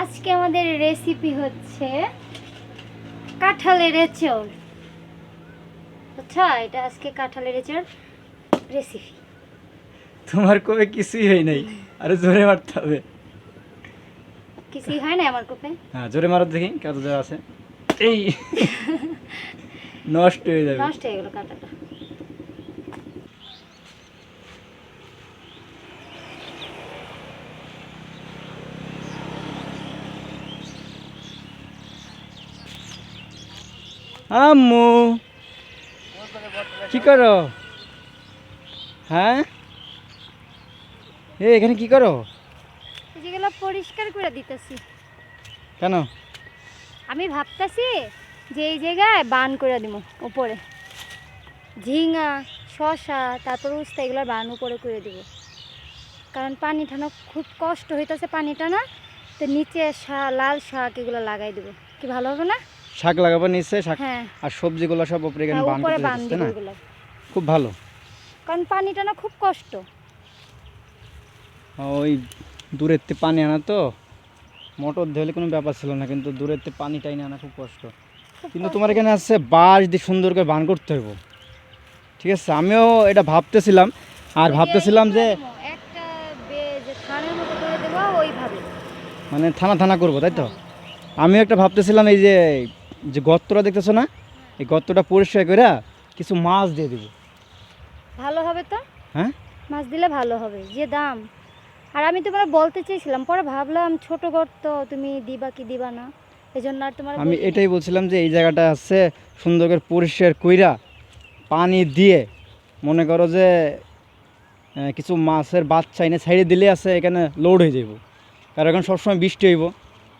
আজকে আমাদের রেসিপি হচ্ছে কাঁঠালের এঁচড়। আচ্ছা এটা আজকে কাঁঠালের এঁচড় রেসিপি তোমার কবে কিছুই হয় নাই। আরে জোরে মারতে হবে। কিছুই হয় না আমার কোপে? হ্যাঁ জোরে মারো দেখি কত জোরে আছে। এই নষ্ট হয়ে যাবে। নষ্ট হয়ে গেল কাঁটাটা আম্মু। কি করো? হ্যাঁ? এ এখানে কি করো? যেগুলো পরিষ্কার করে দিতেছি। কেন? আমি ভাবতেছি যে এই জায়গায় বান করে দিব উপরে। ঝিঙা শশা তারপর উস্তা এগুলো বান উপরে করে দিব। কারণ পানি টানা খুব কষ্ট হইতেছে পানি টানা তো নিচে শা- লাল শাক এগুলো লাগাই দেবো। কি ভালো হবে না? শাক লাগাবো নিচে শাক হ্যাঁ। আর সবজিগুলো সব উপরে এখানে হ্যাঁ, বান দিতেছে দিব না খুব ভালো। কারণ পানি টানা খুব কষ্ট। ওই দূরের থেকে পানি আনা তো। মোটর ধেলে কোনো ব্যাপার ছিল না কিন্তু দূরের থেকে পানি টাইনে আনা খুব কষ্ট। কিন্তু তোমার এখানে আছে বাঁশ দিয়ে সুন্দর করে বান করতে হইব। ঠিক আছে? আমিও এটা ভাবতেছিলাম। আর ভাবতেছিলাম যে করে করে মানে থানা থানা করব তাই তো? আমিও একটা ভাবতেছিলাম এই যে যে গর্তটা দেখতেছো না? এই গর্তটা পরিষ্কার করে কিছু মাছ দিয়ে দিব। ভালো হবে তো? হ্যাঁ? মাছ দিলে ভালো হবে যে দাম। আর আমি তোমার বলতে চেয়েছিলাম পরে ভাবলাম ছোট গর্ত তুমি দিবা কি দিবা না? এই জন্য আর তোমার আমি এটাই বলছিলাম যে এই জায়গাটা আছে সুন্দর করে পরিষ্কার কইরা পানি দিয়ে মনে করো যে কিছু মাছের বাচ্চা এনে ছাইড়ে দিলে আছে এখানে লোড হয়ে যাইব। কারণ এখন সবসময় বৃষ্টি হইব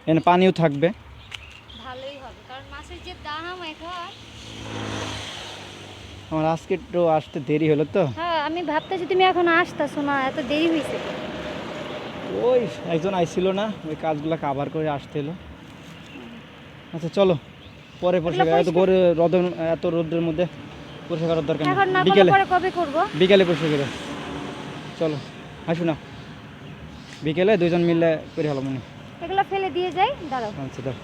এখানে পানিও থাকবে ভালোই হবে কারণ মাছের যে দাম এখন আমার আজকে একটু আসতে দেরি হলো তো। হ্যাঁ আমি ভাবতেছি তুমি এখন আসতেছো না এত দেরি হয়েছে ওই একজন আইছিল না ওই কাজগুলো কাভার করে আসতে এলো। আচ্ছা চলো পরে পরিষ্কার এত করে রোদের এত রোদের মধ্যে পরিষ্কার করার দরকার নেই। বিকেলে পরে কবে করব? বিকেলে পরিষ্কার করে চলো আসো না বিকেলে দুইজন মিলে করে হলো মনে এগুলো ফেলে দিয়ে যাই দাঁড়াও। আচ্ছা দাও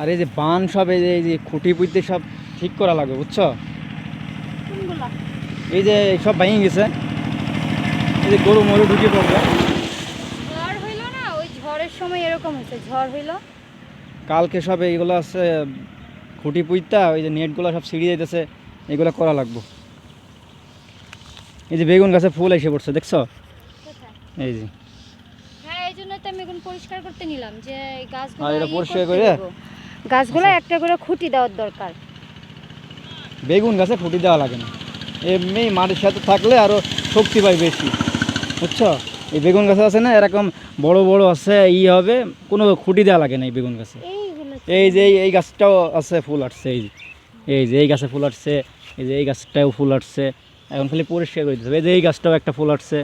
আর এই যে বান সব এই যে এই যে খুঁটি পুঁতে সব ঠিক করা লাগবে বুঝছ? এই যে সব ভেঙে গেছে। এই যে গরু মরু ঢুকে পড়বে। ঝড় হইল না? ওই ঝড়ের সময় এরকম হয়েছে ঝড় হইল। কালকে সব এইগুলো আছে খুঁটি পুঁতা ওই যে নেটগুলো সব ছিঁড়ে যাইতেছে এগুলো করা লাগবো। এই যে বেগুন গাছে ফুল এসে পড়ছে দেখছ? এই যে। হ্যাঁ এই জন্য তো আমি এখন পরিষ্কার করতে নিলাম যে গাছগুলো আর এটা ইয়ে পরিষ্কার করে? গাছগুলো একটা করে খুঁটি দেওয়ার দরকার। বেগুন গাছে খুঁটি দেওয়া লাগে না। এমনি মাটির সাথে থাকলে আরও শক্তি পায় বেশি। বুঝছ? এই বেগুন গাছে আছে না এরকম বড় বড় আছে ই হবে কোনো খুঁটি দেওয়া লাগে না এই বেগুন গাছে। এই যে এই- গাছটাও আছে ফুল আসছে এই যে। এই যে এই গাছে ফুল আসছে এই যে এই গাছটাও ফুল আসছে। এখন খালি পরিষ্কার করে দিতে হবে। এই যে এই গাছটাও একটা ফুল আসছে।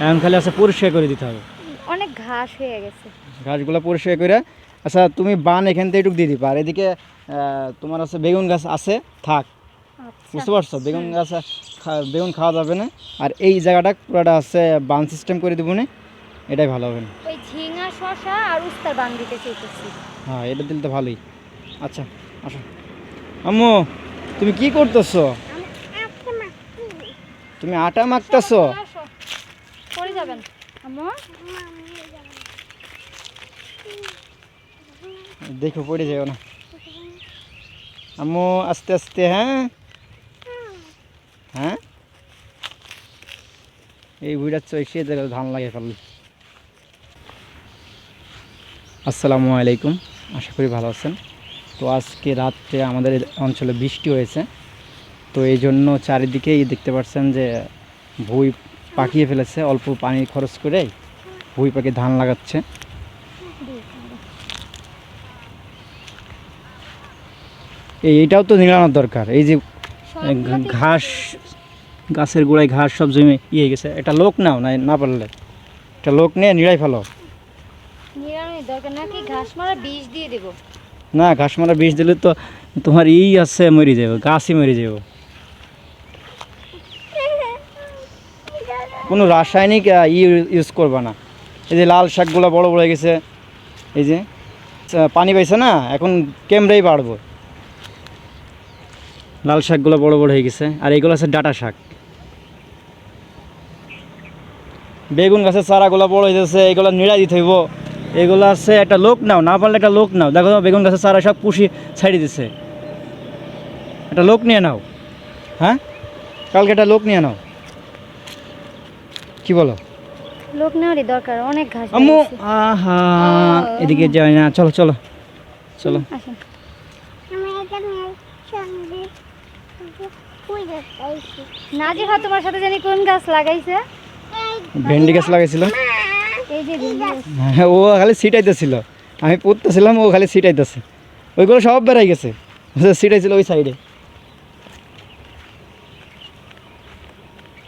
এখন খালি আছে পরিষ্কার করে দিতে হবে। অনেক ঘাস হয়ে গেছে। গাছগুলো পরিষ্কার করে আচ্ছা তুমি বান এখান থেকে একটু দিয়ে দিবা। আর এদিকে তোমার আছে বেগুন গাছ আছে থাক। আচ্ছা। বুঝতে পারছ? বেগুন গাছ খা- বেগুন খাওয়া যাবে না। আর এই জায়গাটা পুরোটা আছে বান সিস্টেম করে দেবো না। এটাই ভালো হবে না। ওই ঝিঙা শশা আর উস্তার বান দিতে চাইতেছি। হ্যাঁ এটা দিলে তো ভালোই। আচ্ছা আসো। আম্মু তুমি কি করতেছো? তুমি আটা মাখতেছো? পরে যাবেন। আম্মু দেখো, পড়ে যাও না। আম্মু, আস্তে আস্তে হ্যাঁ? হ্যাঁ? এই চৈসে দেখো, ধান লাগে ফেলল। আসসালামু আলাইকুম, আশা করি ভালো আছেন। তো আজকে রাত্রে আমাদের অঞ্চলে বৃষ্টি হয়েছে। তো এই জন্য চারিদিকেই দেখতে পাচ্ছেন যে ভুই পাকিয়ে ফেলেছে, অল্প পানি খরচ করে ভুই পাখি ধান লাগাচ্ছে। এই এটাও তো নিড়ানোর দরকার। এই যে ঘাস গাছের গোড়ায় ঘাস সব জমে ইয়ে গেছে। এটা লোক নাও না না পারলে। এটা লোক নিয়ে নিড়াই ফেলো। না ঘাস মারা বিষ দিলে তো তোমার ই আছে মরে যাবে গাছই মরে যাবে। কোনো রাসায়নিক ই ইউজ করবা না। এই যে লাল শাকগুলো বড় বড় হয়ে গেছে এই যে পানি পাইছে না এখন কেমড়েই বাড়বো। লাল শাকগুলো বড় বড় হয়ে গেছে। আর এইগুলো আছে ডাটা শাক। বেগুন গাছের চারাগুলো বড় হয়ে যাচ্ছে এগুলো নিড়াই দিতে হইব। এগুলো আছে একটা লোক নাও না পারলে একটা লোক নাও। দেখো বেগুন গাছের চারা সব পুষি ছাড়িয়ে দিছে। একটা লোক নিয়ে নাও। হ্যাঁ? কালকে একটা লোক নিয়ে নাও। কি বলো? লোক নেওয়ারই দরকার অনেক ঘাস আম্মু আহা এদিকে যাই না চলো চলো চলো। আসেন আমি এখানে সঙ্গে তোমার সাথে জানি কোন গাছ লাগাইছে? ভেন্ডি গাছ লাগাইছিল। এই যে হ্যাঁ ও খালি সিটাইতেছিল আমি পড়তেছিলাম ও খালি সিটাইতেছে ওইগুলো সব বেড়াই গেছে। ওই সাইডে।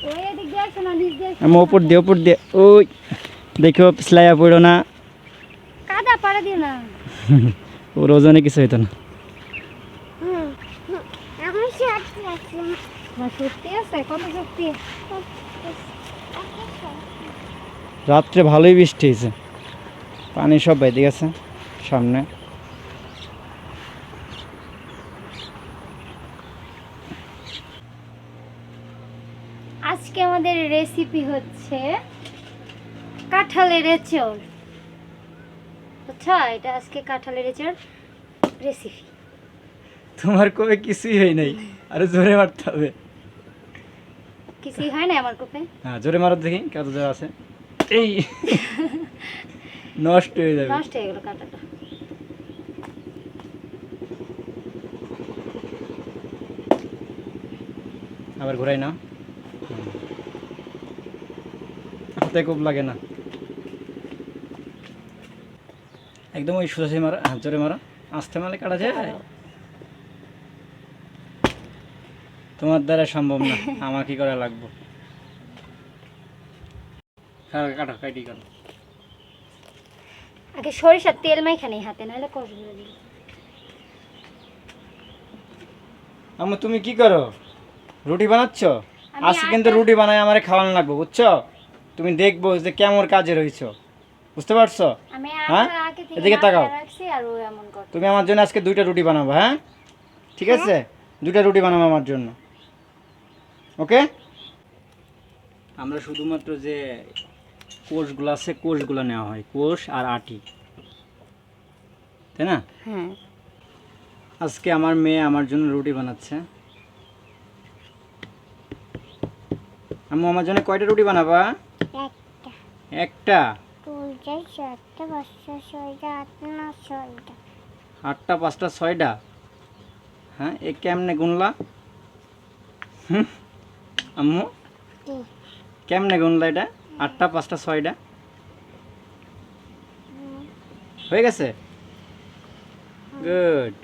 ওই দিয়ে আমি ওপর দিয়ে ওপর দিয়ে। ওই দেখো স্লাইয়া পড়ো না। কাদা পাড়া দিও না। ওর ওজনে কিছু হইতো না হুম হুম, আমি সত্যি আছি আছে কত রাত্রে ভালোই বৃষ্টি হয়েছে। পানি সব বাইরে গেছে সামনে। আজকে আমাদের রেসিপি হচ্ছে কাঁঠালের এঁচড়। বুঝছ এটা আজকে কাঁঠালের এঁচড় রেসিপি তোমার কবে কিছুই হয় নাই আরে জোরে মারতে হবে। কিছুই হয় না আমার কোপে। হ্যাঁ জোরে মারো দেখি কত জোরে আছে। এই নষ্ট হয়ে যাবে। নষ্ট হয়ে গেল কাঁটাটা আবার ঘুরাই না হাতে খুব লাগে না। একদম ওই সোজাসি মারা হাত জোরে মারা। আস্তে মারলে কাটা যায়। তোমার দ্বারা সম্ভব না। আমার কি করা লাগবে? হ্যাঁ কাটো কাটি কাটো আগে সরিষার তেল মাইখানে হাতে নাহলে কষ করে দিই আম্মু তুমি কি করো? রুটি বানাচ্ছ? আজকে কিন্তু রুটি বানাই আমার খাওয়ানো লাগবে বুঝছ? তুমি দেখব যে কেমন কাজে রয়েছ বুঝতে পারছ? হ্যাঁ? এদিকে তাকাও। মাখিয়ে রাখছি আর ও এমন করে তুমি আমার জন্য আজকে দুইটা রুটি বানাবো হ্যাঁ? ঠিক আছে? দুইটা রুটি বানাবো আমার জন্য। ওকে আমরা শুধুমাত্র যে কোষগুলো আছে কোষগুলো নেওয়া হয় কোষ আর আটি। তাই না? হ্যাঁ। আজকে আমার মেয়ে আমার জন্য রুটি বানাচ্ছে। আম্মু আমার জন্য কয়টা রুটি বানাবা? একটা। আটটা পাঁচটা ছয়টা? হ্যাঁ এ কেমনে গুনলা? হুম? আম্মু? কেমনে গুনলা এটা? আটটা পাঁচটা ছয়টা? হয়ে গেছে? গুড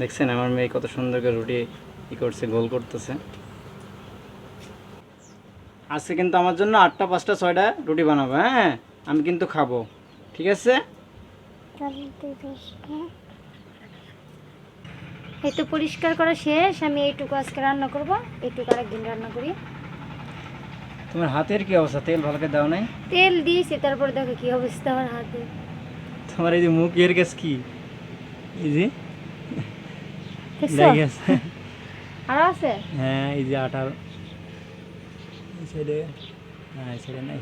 দেখছেন আমার মেয়ে কত সুন্দর করে রুটি ই করছে গোল করতেছে। আজকে কিন্তু আমার জন্য আটটা পাঁচটা ছয়টা রুটি বানাবো হ্যাঁ? আমি কিন্তু খাব। ঠিক আছে? এই তো পরিষ্কার করা শেষ আমি এইটুকু আজকে রান্না করব এইটুকু আরেকদিন রান্না করি। তোমার হাতের কি অবস্থা? তেল ভালো করে দাও নাই? তেল দিয়েছি তারপর দেখো কি অবস্থা আমার হাতে। তোমার এই যে মুখ এর গেছ কি? এই যে? লেগে গেছে আছে? হ্যাঁ এই যে আটার এই সাইডে হ্যাঁ এই সাইডে নাই।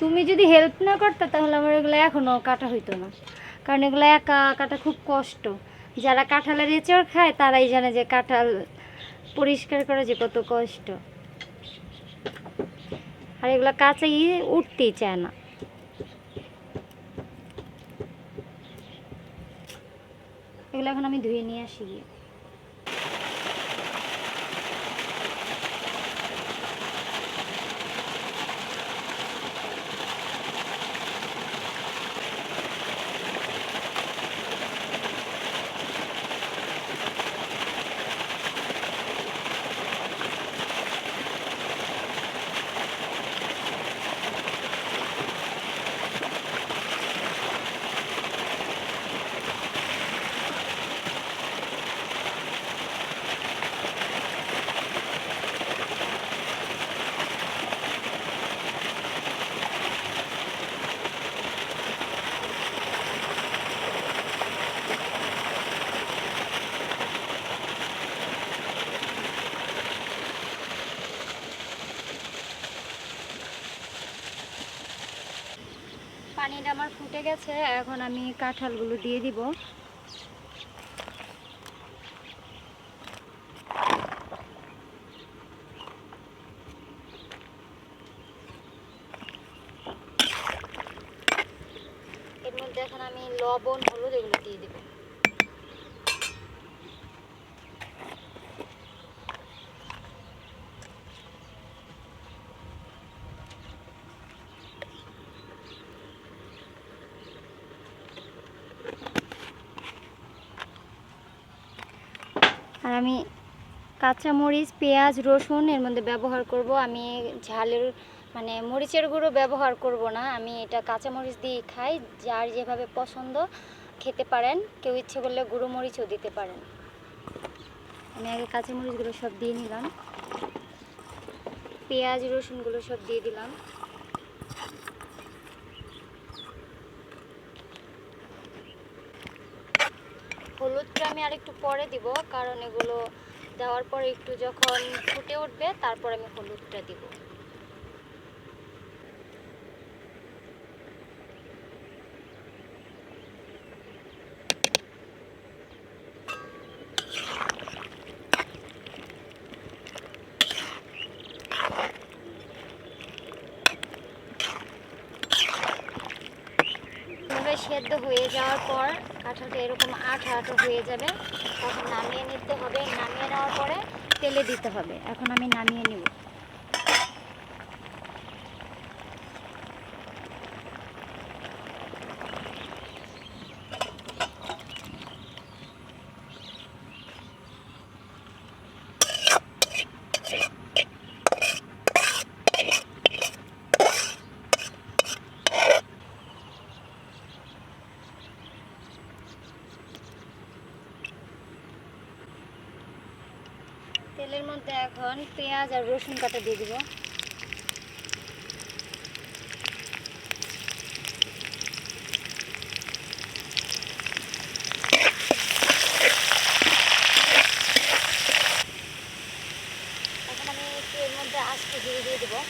তুমি যদি হেল্প না করতে তাহলে আমার এগুলো এখনও কাটা হইতো না। কারণ এগুলো একা কাটা খুব কষ্ট। যারা কাঁঠালের এঁচড় খায়, তারাই জানে যে কাঁঠাল পরিষ্কার করা যে কত কষ্ট। আর এগুলো কাঁচাই উঠতেই চায় না। এগুলো এখন আমি ধুয়ে নিয়ে আসি গিয়ে। গেছে, এখন আমি কাঁঠালগুলো দিয়ে দিব। এর মধ্যে এখন আমি লবণ, হলুদ এগুলো দিয়ে দিব আর আমি কাঁচা মরিচ পেঁয়াজ, রসুন এর মধ্যে ব্যবহার করব। আমি ঝালের মানে মরিচের গুঁড়ো ব্যবহার করব না। আমি এটা কাঁচা মরিচ দিয়ে খাই। যার যেভাবে পছন্দ, খেতে পারেন। কেউ ইচ্ছে করলে গুঁড়ো মরিচও দিতে পারেন। আমি আগে কাঁচা মরিচগুলো সব দিয়ে নিলাম। পেঁয়াজ রসুনগুলো সব দিয়ে দিলাম। হলুদটা আমি আরেকটু পরে দিব, কারণ এগুলো দেওয়ার পর একটু যখন ফুটে উঠবে তারপর আমি হলুদটা দিব। সেদ্ধ হয়ে যাওয়ার পর কাঁঠালটা এরকম আঠা আঠা হয়ে যাবে। তখন নামিয়ে নিতে হবে। নামিয়ে নেওয়ার পরে তেলে দিতে হবে। এখন আমি নামিয়ে নিব তেলের মধ্যে এখন পেঁয়াজ আর রসুন কাটা দিয়ে দিব। দিয়ে দেবো।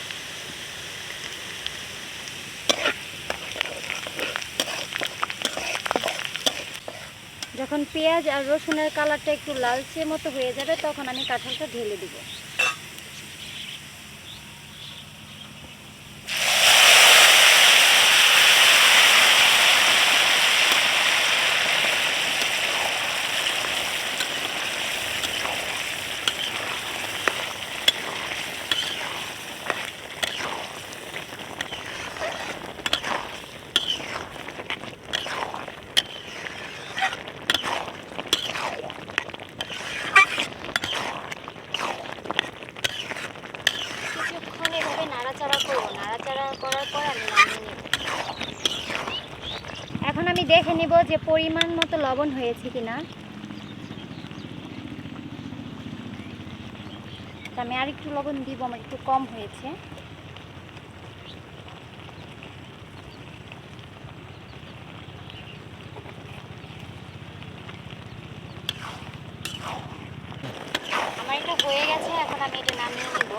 যখন পেঁয়াজ আর রসুনের কালারটা একটু লালচে মতো হয়ে যাবে, তখন আমি কাঁঠালটা ঢেলে দিব কিছুক্ষণ এভাবে নাড়াচাড়া করব নাড়াচাড়া করার পর আমি নামিয়ে নেব এখন আমি দেখে নিব যে পরিমাণ মতো লবণ হয়েছে কিনা। আমি আর একটু লবণ দিব, আমার একটু কম হয়েছে আমার এটা হয়ে গেছে এখন আমি এটা নামিয়ে নিব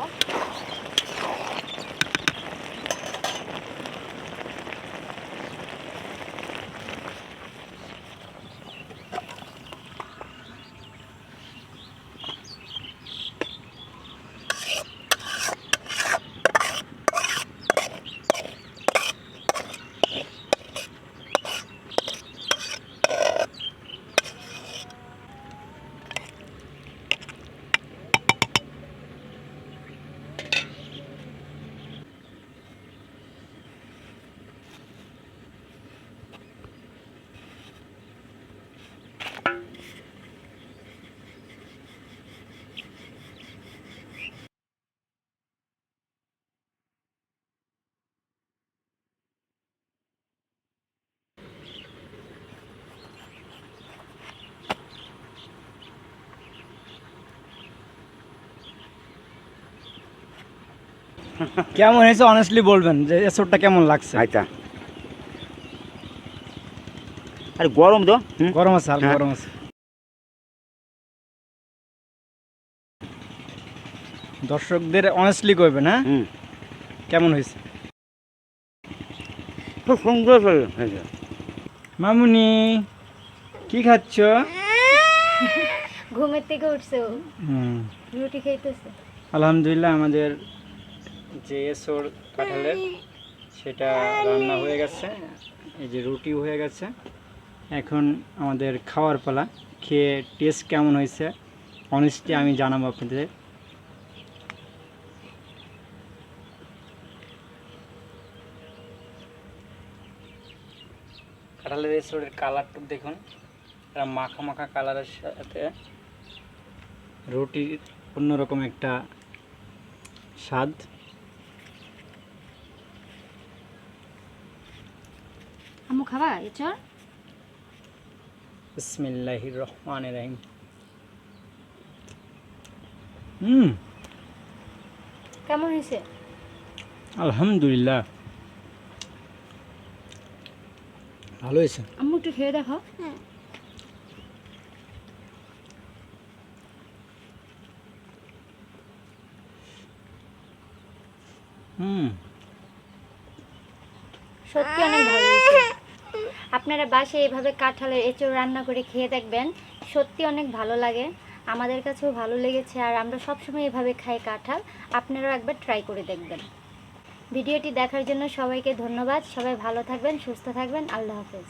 কেমন হয়েছে অনেস্টলি বলবেন যে এসবটা কেমন লাগছে? আচ্ছা। আরে গরম তো গরম আছে হালকা হ্যাঁ। গরম আছে। দর্শকদের অনেস্টলি কইবেন হ্যাঁ? কেমন হয়েছে? খুব সুন্দর হয়েছে। মামুনি কি খাচ্ছ? ঘুমের থেকে উঠছে রুটি খাইতেছে। আলহামদুলিল্লাহ আমাদের যে এসোর কাঁঠালের সেটা রান্না হয়ে গেছে এই যে রুটি হয়ে গেছে। এখন আমাদের খাওয়ার পালা খেয়ে টেস্ট কেমন হয়েছে? অনেস্টলি আমি জানাব আপনাদের। কাঁঠালের এসোরের কালারটা দেখুন এটা মাখা মাখা কালারের সাথে রুটির অন্যরকম একটা স্বাদ আম্মু খাবা এচর বিসমিল্লাহির রহমানির রহিম। হুম। কেমন হয়েছে? আলহামদুলিল্লাহ। ভালো হয়েছে? আম্মু একটু খেয়ে দেখো। হুম। সত্যি অনেক ভালো। আপনারা বাসে এভাবে কাঁঠালের এঁচড় রান্না করে খেয়ে দেখবেন, সত্যি অনেক ভালো লাগে। আমাদের কাছেও ভালো লেগেছে আর আমরা সবসময় এভাবে খাই কাঁঠাল, আপনারাও একবার ট্রাই করে দেখবেন। ভিডিওটি দেখার জন্য সবাইকে ধন্যবাদ, সবাই ভালো থাকবেন, সুস্থ থাকবেন, আল্লাহ হাফেজ।